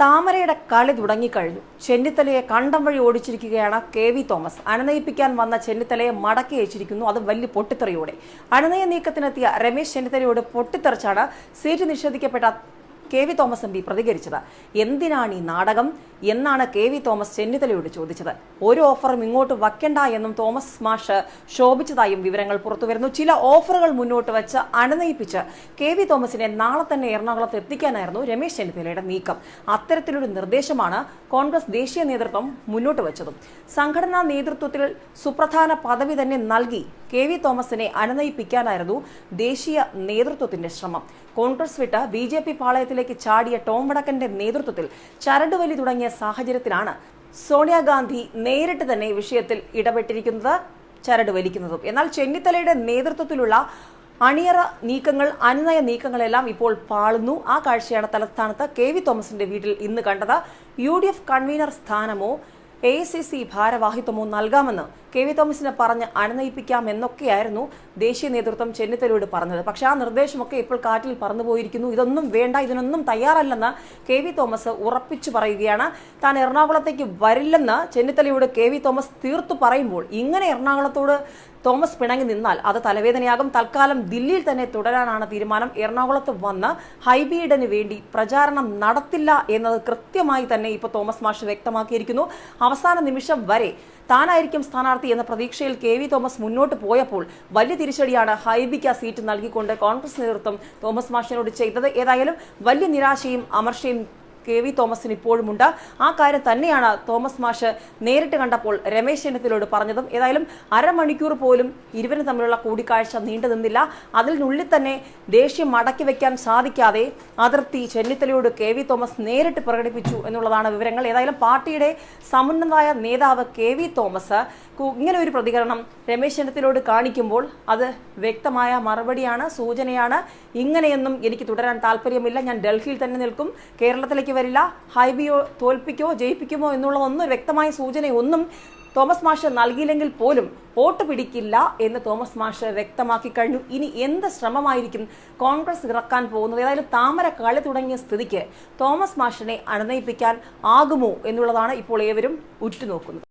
താമരയുടെ കളി തുടങ്ങിക്കഴിഞ്ഞു. ചെന്നിത്തലയെ കണ്ടം വഴി ഓടിച്ചിരിക്കുകയാണ് കെ വി തോമസ്. അനനയിപ്പിക്കാൻ വന്ന ചെന്നിത്തലയെ മടക്കി അയച്ചിരിക്കുന്നു. അത് വലിയ പൊട്ടിത്തെറിയോടെ. അനനയ നീക്കത്തിനെത്തിയ രമേശ് ചെന്നിത്തലയോട് പൊട്ടിത്തെറിച്ചാണ് seat നിഷേധിക്കപ്പെട്ട K V Thomas M P പ്രതികരിച്ചത്. എന്തിനാണ് ഈ നാടകം? എന്നാണ് കെ വി തോമസ് ചെന്നിത്തലയോട് ചോദിച്ചത്. ഒരു ഓഫറും ഇങ്ങോട്ട് വയ്ക്കണ്ട എന്നും തോമസ് മാഷ് ശോഭിച്ചതായും വിവരങ്ങൾ പുറത്തുവരുന്നു. ചില ഓഫറുകൾ മുന്നോട്ട് വെച്ച് അണനയിപ്പിച്ച് കെ വി തോമസിനെ നാളെ തന്നെ എറണാകുളത്ത് എത്തിക്കാനായിരുന്നു രമേശ് ചെന്നിത്തലയുടെ നീക്കം. അത്തരത്തിലൊരു നിർദ്ദേശമാണ് കോൺഗ്രസ് ദേശീയ നേതൃത്വം മുന്നോട്ട് വെച്ചതും. സംഘടനാ നേതൃത്വത്തിൽ സുപ്രധാന പദവി തന്നെ നൽകി കെ വി തോമസിനെ അനനയിപ്പിക്കാനായിരുന്നു ദേശീയ നേതൃത്വത്തിന്റെ ശ്രമം. കോൺഗ്രസ് വിട്ട് ബി ജെ പി പാളയത്തിലേക്ക് ചാടിയ ടോം വടക്കന്റെ നേതൃത്വത്തിൽ ചരടുവലി തുടങ്ങിയ സാഹചര്യത്തിലാണ് സോണിയാഗാന്ധി നേരിട്ട് തന്നെ വിഷയത്തിൽ ഇടപെട്ടിരിക്കുന്നത് ചരട് വലിക്കുന്നതും എന്നാൽ ചെന്നിത്തലയുടെ നേതൃത്വത്തിലുള്ള അണിയറ നീക്കങ്ങൾ അനുനയ നീക്കങ്ങളെല്ലാം ഇപ്പോൾ പാളുന്നു. ആ കാഴ്ചയാണ് തലസ്ഥാനത്ത് കെ വി തോമസിന്റെ വീട്ടിൽ ഇന്ന് കണ്ടത്. യു ഡി എഫ് കൺവീനർ സ്ഥാനമോ എ സി സി ഭാരവാഹിത്വമോ നൽകാമെന്ന് കെ വി തോമസിനെ പറഞ്ഞ് അണനയിപ്പിക്കാം എന്നൊക്കെയായിരുന്നു ദേശീയ നേതൃത്വം ചെന്നിത്തലയോട് പറഞ്ഞത്. പക്ഷേ ആ നിർദ്ദേശമൊക്കെ ഇപ്പോൾ കാറ്റിൽ പറന്നുപോയിരിക്കുന്നു ഇതൊന്നും വേണ്ട ഇതിനൊന്നും തയ്യാറല്ലെന്ന് കെ വി തോമസ് ഉറപ്പിച്ചു പറയുകയാണ്. താൻ എറണാകുളത്തേക്ക് വരില്ലെന്ന് ചെന്നിത്തലയോട് കെ വി തോമസ് തീർത്തു പറയുമ്പോൾ ഇങ്ങനെ എറണാകുളത്തോട് തോമസ് പിണങ്ങി നിന്നാൽ അത് തലവേദനയാകും. തൽക്കാലം ദില്ലിയിൽ തന്നെ തുടരാനാണ് തീരുമാനം. എറണാകുളത്ത് വന്ന് ഹൈബീഡന് വേണ്ടി പ്രചാരണം നടത്തില്ല എന്നത് കൃത്യമായി തന്നെ ഇപ്പോൾ തോമസ് മാഷ് വ്യക്തമാക്കിയിരിക്കുന്നു. അവസാന നിമിഷം വരെ താനായിരിക്കും സ്ഥാനാർത്ഥി എന്ന പ്രതീക്ഷയിൽ കെ വി തോമസ് മുന്നോട്ട് പോയപ്പോൾ വലിയ തിരിച്ചടിയാണ് ഹൈബിക്ക സീറ്റ് നൽകിക്കൊണ്ട് കോൺഗ്രസ് നേതൃത്വം തോമസ് മാഷിനോട് ചെയ്തത്. ഏതായാലും വലിയ നിരാശയും അമർഷയും കെ വി തോമസിന് ഇപ്പോഴുമുണ്ട്. ആ കാര്യം തന്നെയാണ് തോമസ് മാഷ് നേരിട്ട് കണ്ടപ്പോൾ രമേശ് ചെന്നിത്തലയോട് പറഞ്ഞതും. ഏതായാലും അരമണിക്കൂർ പോലും ഇരുവരും തമ്മിലുള്ള കൂടിക്കാഴ്ച നീണ്ടു നിന്നില്ല. അതിനുള്ളിൽ തന്നെ ദേഷ്യം മടക്കി വെക്കാൻ സാധിക്കാതെ അതിർത്തി ചെന്നിത്തലയോട് കെ വി തോമസ് നേരിട്ട് പ്രകടിപ്പിച്ചു എന്നുള്ളതാണ് വിവരങ്ങൾ. ഏതായാലും പാർട്ടിയുടെ സമുന്നതായ നേതാവ് കെ വി തോമസ് ഇങ്ങനെ ഒരു പ്രതികരണം രമേശ് ചെന്നിത്തലയോട് കാണിക്കുമ്പോൾ അത് വ്യക്തമായ മറുപടിയാണ് സൂചനയാണ്. ഇങ്ങനെയൊന്നും എനിക്ക് തുടരാൻ താല്പര്യമില്ല. ഞാൻ ഡൽഹിയിൽ തന്നെ നിൽക്കും. കേരളത്തിലേക്ക് വരില്ല. ഹൈബിയോ തോൽപ്പിക്കോ ജയിപ്പിക്കുമോ എന്നുള്ളതൊന്നും വ്യക്തമായ സൂചനയൊന്നും തോമസ് മാഷ് നൽകിയില്ലെങ്കിൽ പോലും വോട്ട് പിടിക്കില്ല എന്ന് തോമസ് മാഷ് വ്യക്തമാക്കി കഴിഞ്ഞു. ഇനി എന്ത് ശ്രമമായിരിക്കും കോൺഗ്രസ് ഇറക്കാൻ പോകുന്നത്? ഏതായാലും താമര കളി തുടങ്ങിയ സ്ഥിതിക്ക് തോമസ് മാഷിനെ അനുനയിപ്പിക്കാൻ ആകുമോ എന്നുള്ളതാണ് ഇപ്പോൾ ഏവരും ഉറ്റുനോക്കുന്നത്.